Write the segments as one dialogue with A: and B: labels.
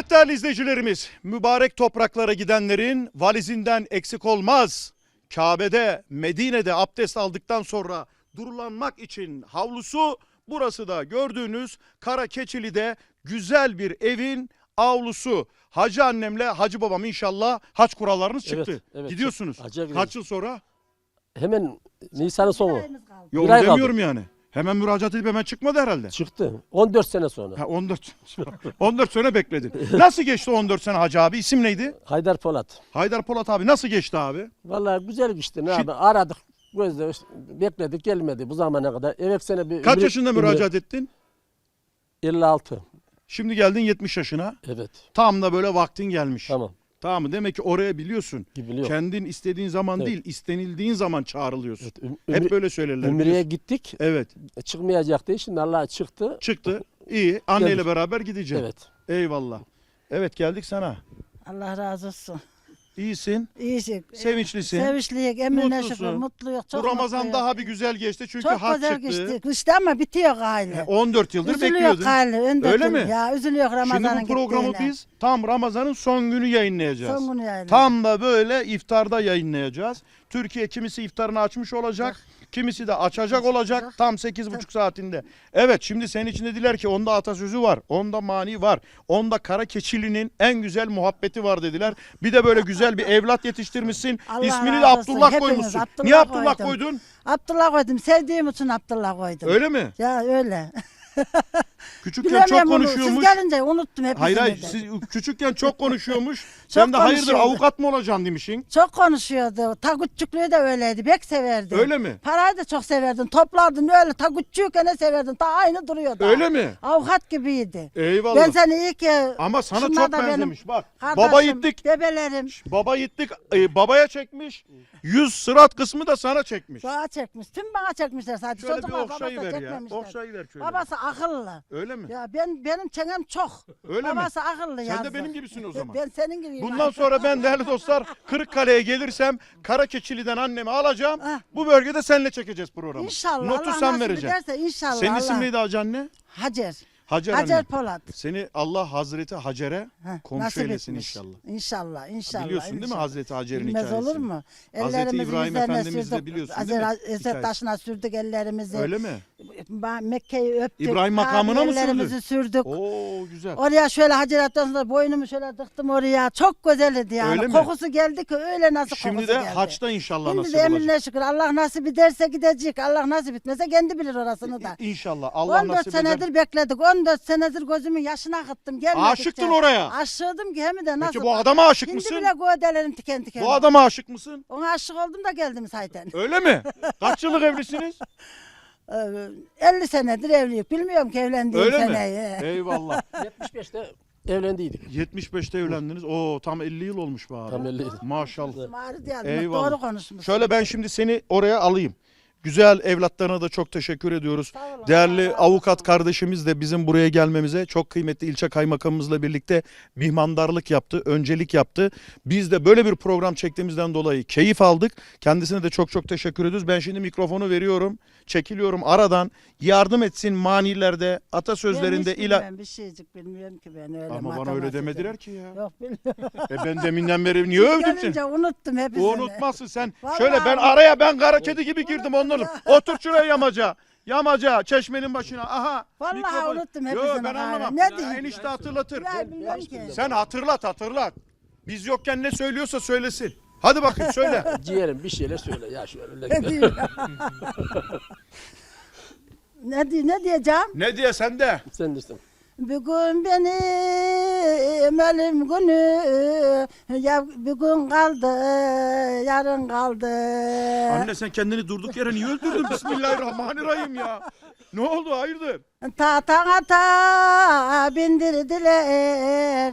A: Evet değerli izleyicilerimiz, mübarek topraklara gidenlerin valizinden eksik olmaz. Kabe'de, Medine'de abdest aldıktan sonra durulanmak için havlusu, burası da gördüğünüz Kara Keçili'de güzel bir evin avlusu. Hacı annemle Hacı babam inşallah haç kurallarınız
B: Evet,
A: çıktı.
B: evet,
A: Gidiyorsunuz.
B: çok- Hacca gidiyoruz.
A: Kaç yıl sonra?
B: Hemen Nisan'ın sonu
A: Yok
B: Bir ay kaldı.
A: demiyorum yani. Hemen müracaat edip hemen çıkmadı herhalde.
B: çıktı. 14 sene sonra.
A: Ha, 14 14 sene bekledin. Nasıl geçti 14 sene Hacı abi? İsim neydi?
B: Haydar Polat.
A: Haydar Polat abi nasıl geçti abi?
B: Vallahi güzel geçti. Ne
A: Şi-
B: abi aradık. Gözde bekledik gelmedi bu zamana kadar. Evet sene bir
A: Kaç
B: ümri-
A: yaşında
B: ümri-
A: müracaat ettin?
B: 56.
A: Şimdi geldin 70 yaşına.
B: Evet.
A: Tam da böyle vaktin gelmiş. Tamam.
B: Tamam.
A: mı? Demek ki oraya biliyorsun.
B: Gibi biliyorum.
A: Kendin istediğin zaman
B: Evet.
A: değil, istenildiğin zaman çağrılıyorsun.
B: Evet, üm-
A: Hep
B: ümri-
A: böyle söylerler.
B: Ümriye
A: biliyorsun.
B: gittik.
A: Evet.
B: Çıkmayacaktı. Şimdi Allah çıktı.
A: Çıktı. İyi. Anneyle
B: Geldik.
A: beraber gideceğim.
B: Evet.
A: Eyvallah. Evet geldik sana.
C: Allah razı olsun.
A: İyisin.
C: İyisin.
A: Sevinçlisin.
C: Sevinçliyik, emrine
A: Mutlusun.
C: şükür, mutluyuk. Çok
A: Bu Ramazan
C: mutluyuk.
A: daha bir güzel geçti çünkü
C: Çok
A: hac
C: güzel
A: çıktı.
C: geçti. İşte ama bitiyor gayle.
A: 14 yıldır
C: Üzülüyor
A: bekliyordun.
C: önden
A: Öyle mi?
C: Ya üzülüyor Ramazan'ın
A: Şimdi bu programı
C: gittiğine.
A: biz tam Ramazan'ın son günü yayınlayacağız.
C: Son günü yayınlayacağız.
A: Tam da böyle iftarda yayınlayacağız. Türkiye kimisi iftarını açmış olacak, kimisi de açacak olacak tam 8,5 saatinde. Evet şimdi senin için dediler ki onda atasözü var, onda mani var, onda kara keçilinin en güzel muhabbeti var dediler. Bir de böyle güzel bir evlat yetiştirmişsin.
C: Allah
A: İsmini de
C: razı olsun.
A: Abdullah
C: Hepiniz
A: koymuşsun.
C: Abdullah
A: Niye Abdullah
C: koydum.
A: koydun?
C: Abdullah koydum. Sevdiğim için Abdullah koydum.
A: Öyle mi?
C: Ya öyle.
A: Küçükken çok
C: Bilemiyorum onu.
A: konuşuyormuş.
C: Siz gelince unuttum hepsini
A: Hayır hayır
C: de.
A: siz küçükken çok konuşuyormuş. Sen de hayırdır
C: konuşuyordu.
A: avukat mı olacaksın demişsin.
C: Çok konuşuyordu. Takutçuklüğü de öyleydi. Bek severdi.
A: Öyle mi?
C: Parayı da çok severdin. Toplardın öyle. Takutçuyken ne severdin. Ta aynı duruyordu.
A: Öyle mi?
C: Avukat gibiydi.
A: Eyvallah.
C: Ben seni iyi ki...
A: Ama sana
C: Şunlar
A: çok
C: da benim
A: benzemiş bak.
C: Kardeşim,
A: Baba gittik.
C: Bebelerim.
A: Baba gittik. e, babaya çekmiş. Yüz sırat kısmı da sana çekmiş.
C: Bana çekmiş. Tüm bana çekmişler sadece.
A: Şöyle bir
C: Çocuklar
A: okşayı
C: babası
A: ver ya.
C: çekmemişler.
A: Okşayı ver şöyle.
C: Babası akıllı.
A: Öyle mi?
C: Ya ben benim çenem çok.
A: Öyle mi?
C: Babası akıllı
A: Sen
C: yazdı.
A: de benim gibisin o zaman.
C: Ben senin gibiyim.
A: Bundan sonra ben değerli dostlar Kırıkkale'ye gelirsem Karakeçili'den annemi alacağım.
C: Ah.
A: Bu bölgede seninle çekeceğiz programı.
C: İnşallah.
A: Notu
C: Allah
A: sen
C: nasip
A: vereceksin.
C: ederse inşallah.
A: Senin isim
C: Allah.
A: neydi hacı anne?
C: Hacer.
A: Hacer,
C: Hacer
A: anne.
C: Polat.
A: Seni Allah Hazreti Hacer'e
C: Heh,
A: komşu
C: nasip
A: eylesin
C: etmiş.
A: inşallah.
C: İnşallah. inşallah.
A: Biliyorsun değil mi
C: inşallah.
A: Hazreti Hacer'in
C: Bilmez
A: hikayesini?
C: olur mu?
A: Hazreti
C: Ellerimizi
A: İbrahim
C: yüzlerine
A: Efendimiz de
C: sürdük.
A: biliyorsun değil mi hikayesi?
C: taşına sürdük ellerimizi.
A: Öyle mi?
C: Ba- Mekke'yi öptük.
A: İbrahim makamına mı?
C: Ellerimizi sürdük.
A: Oo güzel.
C: Oraya şöyle Hacer Atlası'nda boynumu şöyle tıktım oraya. Çok güzeldi yani.
A: Öyle mi?
C: Kokusu geldi ki öyle nasıl
A: Şimdi
C: kokusu
A: de
C: geldi.
A: haçta inşallah
C: Şimdi
A: nasip
C: de
A: olacak.
C: emrine şükür. Allah nasip ederse gidecek. Allah nasip etmese kendi bilir orasını da.
A: İnşallah Allah
C: 14
A: nasip eder.
C: senedir bekledik. 14 senedir gözümün yaşına akıttım. Gelmedikçe.
A: Aşıktın oraya.
C: Aşığıdım ki hem de nasıl.
A: Peki bu adama aşık
C: Şimdi
A: mısın?
C: bile gödelerim tiken tiken.
A: Bu adama aşık mısın?
C: Ona aşık oldum da geldim zaten.
A: Öyle mi? Kaç yıllık evlisiniz?
C: Ee, 50 senedir evliyim. Bilmiyorum ki evlendiğim
A: Öyle mi?
C: seneyi.
A: Eyvallah.
B: 75'te evlendiydik.
A: 75'te evlendiniz. Oo tam 50 yıl olmuş be abi.
B: Tam 50 yıl.
A: Maşallah.
C: Mağrı diyelim.
A: Eyvallah.
C: Doğru konuşmuş.
A: Şöyle ben şimdi seni oraya alayım. Güzel evlatlarına da çok teşekkür ediyoruz.
C: Olun,
A: Değerli avukat kardeşimiz de bizim buraya gelmemize çok kıymetli ilçe kaymakamımızla birlikte mihmandarlık yaptı, öncelik yaptı. Biz de böyle bir program çektiğimizden dolayı keyif aldık. Kendisine de çok çok teşekkür ediyoruz. Ben şimdi mikrofonu veriyorum, çekiliyorum aradan. Yardım etsin manilerde,
C: Ben
A: atasözlerinde
C: hiç
A: ila...
C: bilmem, bir şeycik bilmiyorum ki ben öyle.
A: Ama bana öyle
C: matematik.
A: demediler ki ya.
C: Yok bilmiyorum.
A: E ben deminden beri niye övdün seni?
C: Gelince unuttum hepsini.
A: Unutmazsın sen.
C: Vallahi
A: Şöyle ben araya ben kara kedi gibi girdim onların. Otur şuraya yamaca. Yamaca çeşmenin başına. Aha.
C: Vallahi
A: mikrofon.
C: unuttum hepsini
A: ben
C: gari.
A: anlamam.
C: Ne diyeyim?
A: Enişte hatırlatır.
C: Bilmiyorum ki.
A: Sen hatırlat hatırlat. Biz yokken ne söylüyorsa söylesin. Hadi bakayım söyle.
B: Ciğerim bir şeyler söyle ya şöyle.
C: Ne diyeyim? ne, diye- ne diyeceğim?
A: ne diye sen de.
B: Sen de
C: Bugün benim ölüm günü ya bugün kaldı yarın kaldı.
A: Anne sen kendini durduk yere niye öldürdün? Bismillahirrahmanirrahim ya. Ne oldu hayırdır?
C: Ta ta ta bindirdiler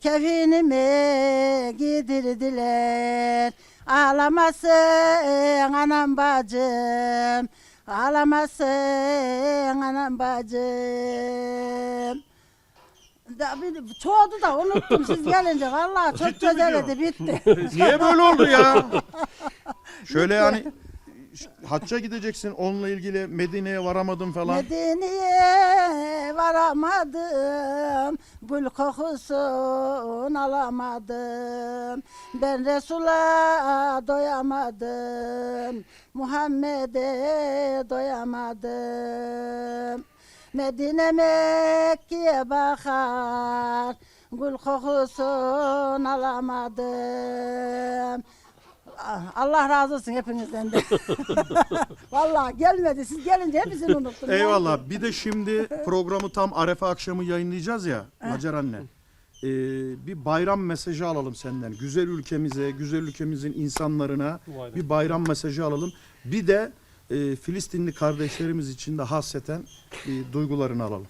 C: kefinimi giydirdiler ağlamasın anam bacım ağlamasın anam bacım da, bir, çoğdu da unuttum siz gelince vallahi çok
A: Ciddi mi
C: güzeldi bitti.
A: Niye böyle oldu ya? Şöyle yani hacca gideceksin onunla ilgili Medine'ye varamadım falan.
C: Medine'ye varamadım. gül kokusun alamadım. Ben Resul'a doyamadım. Muhammed'e doyamadım. Medine Mekke'ye bakar. Gül kokusun alamadım. Ah, Allah razı olsun hepinizden de. Vallahi gelmedi. Siz gelince hepsini unuttum.
A: Eyvallah. Bir de şimdi programı tam Arefe akşamı yayınlayacağız ya Hacer anne. Ee, bir bayram mesajı alalım senden. Güzel ülkemize, güzel ülkemizin insanlarına bir bayram mesajı alalım. Bir de e, Filistinli kardeşlerimiz için de hasreten e, duygularını alalım.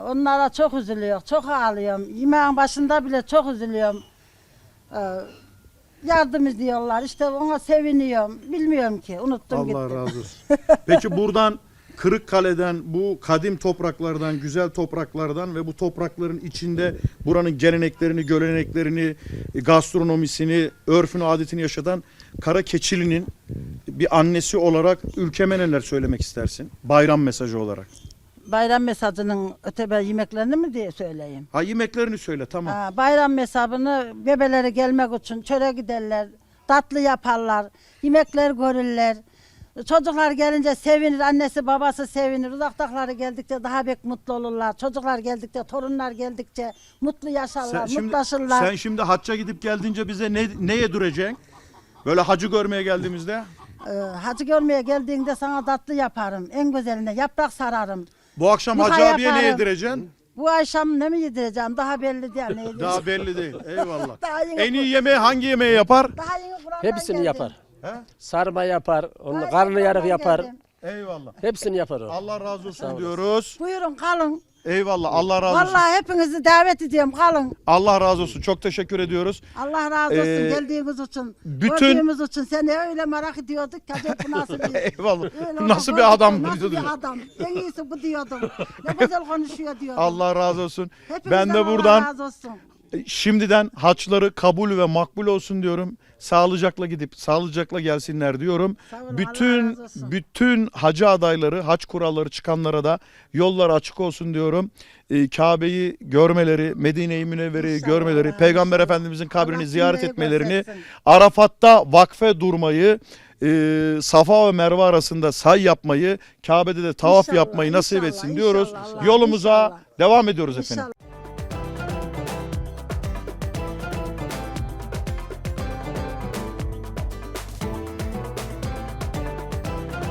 C: Onlara çok üzülüyor, çok ağlıyorum. Yemeğin başında bile çok üzülüyorum. Ee, yardım ediyorlar. İşte ona seviniyorum. Bilmiyorum ki. Unuttum
A: Allah
C: gitti.
A: razı olsun. Peki buradan Kırıkkale'den bu kadim topraklardan, güzel topraklardan ve bu toprakların içinde buranın geleneklerini, göreneklerini, gastronomisini, örfünü, adetini yaşatan Kara Keçili'nin bir annesi olarak ülkeme neler söylemek istersin? Bayram mesajı olarak.
C: Bayram mesajının ötebe yemeklerini mi diye söyleyeyim.
A: Ha yemeklerini söyle tamam.
C: Ha, bayram mesabını bebeleri gelmek için çöre giderler. Tatlı yaparlar. Yemekler görürler. Çocuklar gelince sevinir, annesi babası sevinir. Uzaktakları geldikçe daha pek mutlu olurlar. Çocuklar geldikçe, torunlar geldikçe mutlu yaşarlar,
A: Sen şimdi,
C: mutlaşırlar.
A: sen şimdi hacca gidip geldiğince bize ne, ne yedireceksin? Böyle hacı görmeye geldiğimizde.
C: Ee, hacı görmeye geldiğinde sana tatlı yaparım. En güzeline yaprak sararım.
A: Bu akşam
C: Yuha
A: hacı abiye ne
C: yaparım.
A: yedireceksin?
C: Bu akşam ne mi yedireceğim daha belli değil. Ne yedireceğim.
A: Daha belli değil. Eyvallah.
C: Daha yeni,
A: En iyi yemeği hangi yemeği yapar?
C: daha yeni Kur'an'dan
B: Hepsini
C: geldim.
B: yapar.
A: He?
B: Sarma yapar, onu
C: Daha
B: karnı
C: yeni
B: yarık
C: Kur'an'dan
B: yapar.
C: geldim.
A: Eyvallah.
B: Hepsini yapar o.
A: Allah razı olsun diyoruz.
C: Buyurun kalın.
A: Eyvallah. Allah razı olsun.
C: Vallahi hepinizi davet ediyorum kalın.
A: Allah razı olsun. Çok teşekkür ediyoruz.
C: Allah razı olsun
A: Ee,
C: geldiğiniz için.
A: bütün-
C: Gördüğümüz için seni öyle merak ediyorduk ki acaba bu nasıl bir...
A: Eyvallah.
C: Öyle
A: Nasıl bir adam
C: gördük,
A: bu
C: Nasıl bir adam. En iyisi bu diyordum. Ne güzel konuşuyor diyordum.
A: Allah razı olsun.
C: Hepinizden
A: Ben de
C: Allah
A: buradan
C: razı olsun.
A: Şimdiden haçları kabul ve makbul olsun diyorum. Sağlıcakla gidip sağlıcakla gelsinler diyorum.
C: Olun, Allah
A: bütün bütün hacı adayları, hac kuralları çıkanlara da yollar açık olsun diyorum. Ee, Kabe'yi görmeleri, Medine-i Münevvere'yi
C: İnşallah,
A: görmeleri, Peygamber
C: inşallah.
A: Efendimizin kabrini
C: Allah
A: ziyaret etmelerini,
C: göstersin.
A: Arafat'ta vakfe durmayı, e, Safa ve Merve arasında say yapmayı, Kabe'de de tavaf
C: İnşallah,
A: yapmayı nasip
C: inşallah,
A: etsin diyoruz.
C: inşallah, Allah,
A: Yolumuza
C: inşallah.
A: devam ediyoruz efendim.